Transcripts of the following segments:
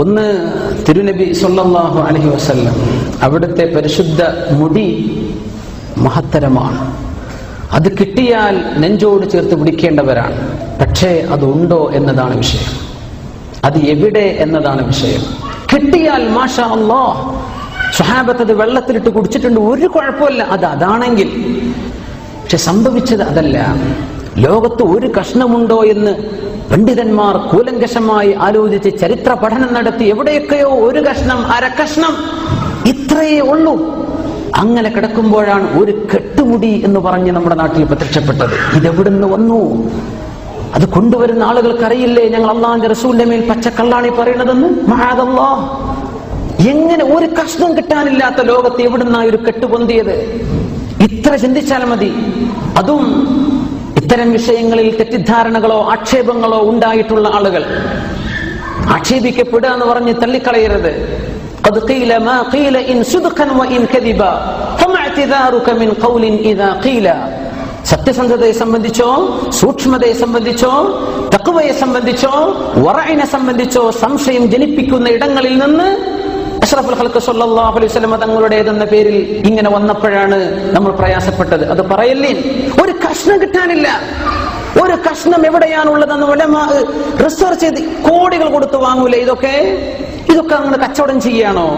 ഒന്ന് തിരുനബി സല്ലല്ലാഹു അലൈഹി വസല്ലം. അവിടുത്തെ പരിശുദ്ധ മുടി മഹത്തരമാണ്. അത് കിട്ടിയാൽ നെഞ്ചോട് ചേർത്ത് പിടിക്കേണ്ടവരാണ്. പക്ഷേ അതുണ്ടോ എന്നതാണ് വിഷയം. അത് എവിടെ എന്നതാണ് വിഷയം. കിട്ടിയാൽ മാഷാ അല്ലാ സ്വഹാബത്ത് അത് വെള്ളത്തിലിട്ട് കുടിച്ചിട്ടുണ്ട്. ഒരു കുഴപ്പമില്ല. അത് അതാണെങ്കിൽ. പക്ഷെ സംഭവിച്ചത് അതല്ല. ലോകത്ത് ഒരു കഷ്ണമുണ്ടോ എന്ന് പണ്ഡിതന്മാർ കൂലങ്കഷമായി ആലോചിച്ച് ചരിത്ര പഠനം നടത്തി എവിടെയൊക്കെയോ ഒരു കഷ്ണം അര കഷ്ണം ഇത്രയേ ഉള്ളൂ. അങ്ങനെ കിടക്കുമ്പോഴാണ് ഒരു കെട്ടുമുടി എന്ന് പറഞ്ഞ് നമ്മുടെ നാട്ടിൽ പ്രത്യക്ഷപ്പെട്ടത്. ഇതെവിടുന്ന് വന്നു? അത് കൊണ്ടുവരുന്ന ആളുകൾക്ക് അറിയില്ലേ ഞങ്ങൾ അള്ളാന്റെ റസൂലിന്റെ മേൽ പച്ചക്കള്ളാണി പറയണതെന്ന് മഹാദല്ലാ. എങ്ങനെ ഒരു കഷ്ണം കിട്ടാനില്ലാത്ത ലോകത്ത് എവിടുന്നാ ഒരു കെട്ടുപൊന്തിയത്? ഇത്ര ചിന്തിച്ചാൽ മതി. അതും ഇത്തരം വിഷയങ്ങളിൽ തെറ്റിദ്ധാരണകളോ ആക്ഷേപങ്ങളോ ഉണ്ടായിട്ടുള്ള ആളുകൾ. ആക്ഷേപിക്കപ്പെടുക എന്ന് പറഞ്ഞ് തള്ളിക്കളയരുത്. സത്യസന്ധതയെ സംബന്ധിച്ചോ സൂക്ഷ്മതയെ സംബന്ധിച്ചോ തക്കുവയെ സംബന്ധിച്ചോ വറയിനെ സംബന്ധിച്ചോ സംശയം ജനിപ്പിക്കുന്ന ഇടങ്ങളിൽ നിന്ന് അഷ്റഫുൽ ഖൽക്ക് സല്ലല്ലാഹു അലൈഹി വസല്ലം തങ്ങളുടേതെന്ന പേരിൽ ഇങ്ങനെ വന്നപ്പോഴാണ് നമ്മൾ പ്രയാസപ്പെട്ടത്. അത് പറയല്ലേ? ഒരു കഷ്ണം കിട്ടാനില്ല. ഒരു കഷ്ണം എവിടെയാണുള്ളതെന്ന് ഉലമാ റിസർച്ച് ചെയ്ത് കോടികൾ കൊടുത്ത് വാങ്ങൂലേ ഇതൊക്കെ? ഇതൊക്കെ അങ്ങനെ കച്ചവടം ചെയ്യാണോ?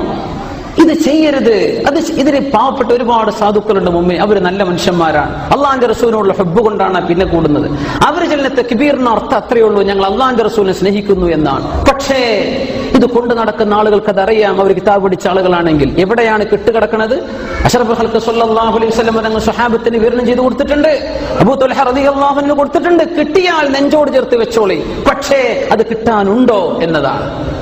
ഇത് ചെയ്യരുത്. അത് ഇതിന് പാവപ്പെട്ട ഒരുപാട് സാധുക്കളുണ്ട് മുമ്പേ അവർ നല്ല മനുഷ്യന്മാരാണ്. അള്ളാഹാന്റെ റസൂലിനോടുള്ള ഹെബ് കൊണ്ടാണ് പിന്നെ കൂടുന്നത്. അവർ ചെല്ലുന്ന തെക്കിബീറിന് അർത്ഥം അത്രയേ ഉള്ളൂ ഞങ്ങൾ അള്ളാഹാന്റെ റസൂലിനെ സ്നേഹിക്കുന്നു എന്നാണ്. പക്ഷേ ഇത് കൊണ്ട് നടക്കുന്ന ആളുകൾക്ക് അത് അറിയാം. അവർ കിതാബ് പഠിച്ച ആളുകളാണെങ്കിൽ എവിടെയാണ് കെട്ടുകിടക്കുന്നത് അഷറഫ് അലൈഹി സ്വഹാബത്തിന് വിവരണം ചെയ്ത് കൊടുത്തിട്ടുണ്ട്. അബൂ കൊടുത്തിട്ടുണ്ട്. കിട്ടിയാൽ നെഞ്ചോട് ചേർത്ത് വെച്ചോളി. പക്ഷേ അത് കിട്ടാനുണ്ടോ എന്നതാണ്.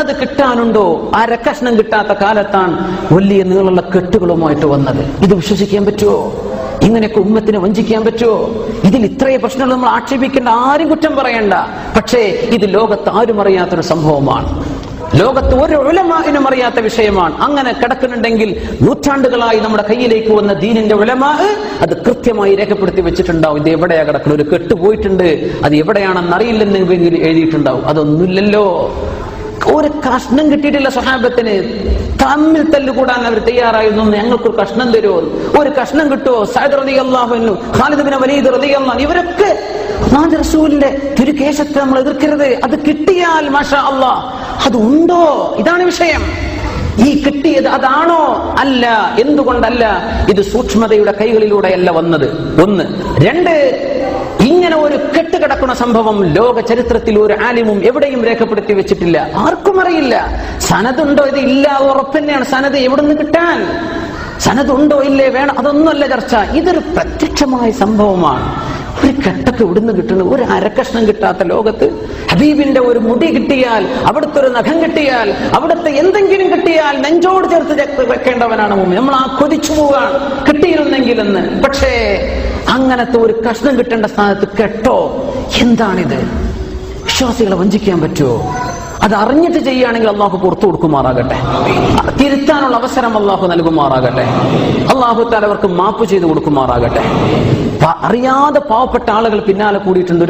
അത് കിട്ടാനുണ്ടോ? അരക്കഷ്ണം കിട്ടാത്ത കാലത്താണ് വലിയ നീളമുള്ള കെട്ടുകളുമായിട്ട് വന്നത്. ഇത് വിശ്വസിക്കാൻ പറ്റുമോ ഇങ്ങനെയൊക്കെ ഉമ്മത്തിനെ വഞ്ചിക്കാൻ പറ്റുമോ ഇതിൽ ഇത്രയും പ്രശ്നങ്ങൾ നമ്മൾ ആക്ഷേപിക്കേണ്ട ആരും കുറ്റം പറയണ്ട. പക്ഷേ ഇത് ലോകത്ത് ആരും അറിയാത്തൊരു സംഭവമാണ്. ലോകത്ത് ഒരു ഉലമാനും അറിയാത്ത വിഷയമാണ്. അങ്ങനെ കിടക്കുന്നുണ്ടെങ്കിൽ നൂറ്റാണ്ടുകളായി നമ്മുടെ കയ്യിലേക്ക് വന്ന ദീനിന്റെ ഉലമാ അത് കൃത്യമായി രേഖപ്പെടുത്തി വെച്ചിട്ടുണ്ടാവും. ഇത് എവിടെയാ കിടക്കുന്നത്? ഒരു കെട്ടുപോയിട്ടുണ്ട് അത് എവിടെയാണെന്ന് അറിയില്ലെന്നെങ്കിൽ എഴുതിയിട്ടുണ്ടാവും. അതൊന്നുമില്ലല്ലോ. ഒരു കഷ്ണം കിട്ടിയിട്ടില്ല സ്വഹാബത്തിന്. തമ്മിൽ തല്ലുകൂടാൻ അവർ തയ്യാറായിരുന്നു. ഞങ്ങൾക്കൊരു കഷ്ണം തരുമോ? ഒരു കഷ്ണം കിട്ടുമോ? സൈദ് റതി അള്ളാഹു ഖാലിദ് ബിൻ വലീദ് റതി അള്ളാഹ് ഇവരൊക്കെ റസൂലിന്റെ തിരുകേശത്തെ നമ്മൾ എതിർക്കരുത്. അത് കിട്ടിയാൽ മാഷാ അള്ളാഹ് അത് ഉണ്ടോ? ഇതാണ് വിഷയം. ഈ കിട്ടിയത് അതാണോ? അല്ല. എന്തുകൊണ്ടല്ല ഇത് സൂക്ഷ്മതയുടെ കൈകളിലൂടെയല്ല വന്നത്? ഒന്ന്. രണ്ട് ഇങ്ങനെ ഒരു കെട്ടുകിടക്കുന്ന സംഭവം ലോക ചരിത്രത്തിൽ ഒരു ആലിമും എവിടെയും രേഖപ്പെടുത്തി വെച്ചിട്ടില്ല. ആർക്കും അറിയില്ല. സനതുണ്ടോ ഇത് ഇല്ല ഉറപ്പന്നെയാണ് സനത് എവിടുന്ന് കിട്ടാൻ? സനതുണ്ടോ ഇല്ലേ വേണം? അതൊന്നുമല്ല ചർച്ച. ഇതൊരു പ്രത്യക്ഷമായ സംഭവമാണ്. ഒരു കെട്ടൊക്കെ ഇവിടുന്ന് കിട്ടുന്നു? ഒരു അരക്കഷ്ണം കിട്ടാത്ത ലോകത്ത് ഹബീബിന്റെ ഒരു മുടി കിട്ടിയാൽ അവിടുത്തെ ഒരു നഖം കിട്ടിയാൽ അവിടുത്തെ എന്തെങ്കിലും കിട്ടിയാൽ നെഞ്ചോട് ചേർത്ത് വെക്കേണ്ടവനാണ് നമ്മൾ ആ കൊതിച്ചു പോവാണ് കിട്ടിയിരുന്നെങ്കിലെന്ന്. പക്ഷേ അങ്ങനത്തെ ഒരു കഷ്ണം കിട്ടേണ്ട സ്ഥാനത്ത് കെട്ടോ? എന്താണിത്? വിശ്വാസികളെ വഞ്ചിക്കാൻ പറ്റുമോ അത് അറിഞ്ഞിട്ട് ചെയ്യുകയാണെങ്കിൽ അള്ളാഹു പുറത്തു കൊടുക്കുമാറാകട്ടെ. തിരുത്താനുള്ള അവസരം അള്ളാഹു നൽകുമാറാകട്ടെ. അള്ളാഹു തലവർക്ക് മാപ്പ് ചെയ്ത് കൊടുക്കുമാറാകട്ടെ. അറിയാതെ പാവപ്പെട്ട ആളുകൾ പിന്നാലെ കൂടിയിട്ടുണ്ട്